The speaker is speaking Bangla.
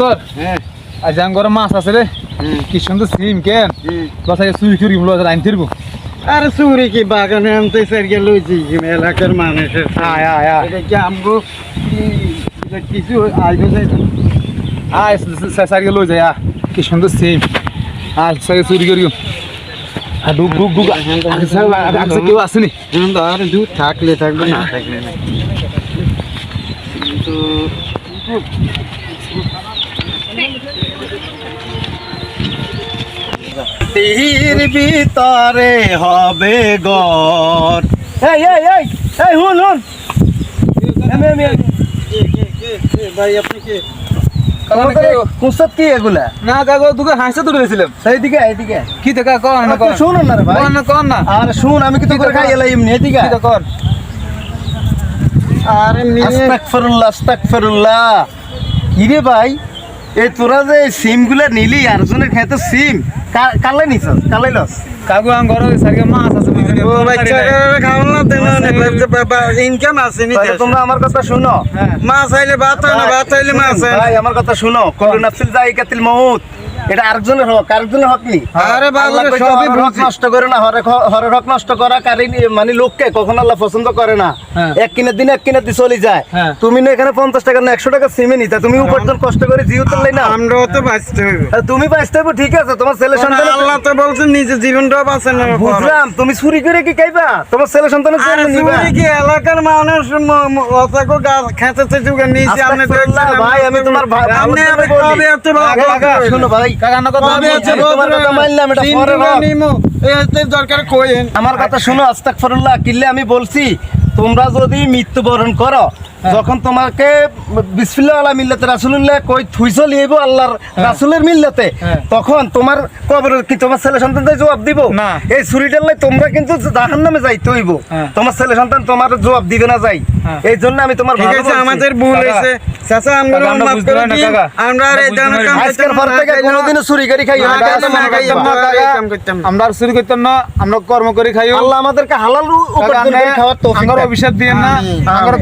তোর হ্যাঁ। আজ মাছ আছে রে। কি সুন্দর সিম কেন। বাসায় চুরি করি বলো আইন ফিরবো আরে চুরি কি বাগানে আনতে সারিয়ে লইছি এলাকার মানুষের আয় আয় আয়। এটা কি আমগো? কিছু আইবে যাই আয় সাইকে লই যায় কি সুন্দর সিম। আয় সাইকে চুরি করি আর ডুব ডুব ডুব আগে কেউ আসেনি আর দুধ থাকলে থাকবে না থাকলে না। কিন্তু তীর ভিতরে হবে গর এই এই এই এই হুন হুন। এমে এমে ভাই আপনি কি? কুসত কি এগুলা? না কাগো তোকে হাসতে তুলে দিয়েছিলাম। সেইদিকে এইদিকে। কি দেখা কর না কর। শুনুন না রে ভাই। না কর না। আর শুন আমি কিন্তু করে? খাই এলাই এমনি কি কর? আরে আস্তাগফিরুল্লাহ আস্তাগফিরুল্লাহ। ইরে ভাই এই তোরা যে সিমগুলা নিলি আর জনের খেতে সিম কালে নিছ কালে লস। কাগো ঘর সারকে মাছ আছে বুঝলি ইনকাম আছে তোমরা আমার কথা শুনো। হ্যাঁ। মাছ আইলে ভাত হয় না ভাত আইলে মাছ ভাই আমার কথা শুনো কলু নাফসিল জায়গাতিল মউত এটা আরেকজনের হক আরেকজনের হক নি আরে বাবা, সবই হক নষ্ট করে না হরে হরের হক নষ্ট করা কারি মানে লোককে কখন আল্লাহ পছন্দ করে না। হ্যাঁ। এক কিনের দিন এক কিনের দিয়ে চলে যায়। হ্যাঁ। তুমি না এখানে পঞ্চাশ টাকা না একশো টাকা সিমে নিতা তুমি উপার্জন কষ্ট করে জিও তুললে না। আমরাও তো বাঁচতে হবে তুমি বাঁচতে হবে ঠিক আছে তোমার ছেলে সন্তান আল্লাহ তো বলছেন নিজের জীবনটাও বাঁচেন বুঝলাম তুমি চুরি করে কি খাইবা? তোমার ছেলে সন্তানের জন্য নিবা। কি? এলাকার মানুষ অতাকো গাছ নিয়েছি আপনি ভাই আমি তোমার আপনি। কবে এত শোনো ভাই। নিমো আমার কথা শুনো আস্তাগফিরুল্লাহ কিল্লে আমি বলছি তোমরা যদি মৃত্যুবরণ করো যখন তোমাকে বিসমিল্লাহ আলা মিল্লাতে রাসূলুল্লাহ কই থুইছো লিয়েবো আল্লাহর রাসূলের মিল্লাতে হ্যাঁ। তখন তোমার কবর কি তোমার ছেলে সন্তান জবাব দিব? না। এই ছুরিটার লাই তোমরা কিন্তু জাহান্নামে যাইতে হইব। হ্যাঁ। তোমার ছেলে সন্তান তোমার জবাব দিবে না যাই। হ্যাঁ। এই জন্য আমি তোমার ঠিক আছে আমাদের ভুল হয়েছে চাচা আমরা মাফ করে দিন। আমরা আর এই কাম পারি না। আজকের পর থেকে কোনোদিনও চুরি করে খাই না, আমার আর চুরি করতাম না আমরা কর্ম করে খাই আল্লাহ আমাদেরকে হালাল উপার্জন করে খাওয়ার তৌফিক আমরা অভিশাপ দিয়ে না আমরা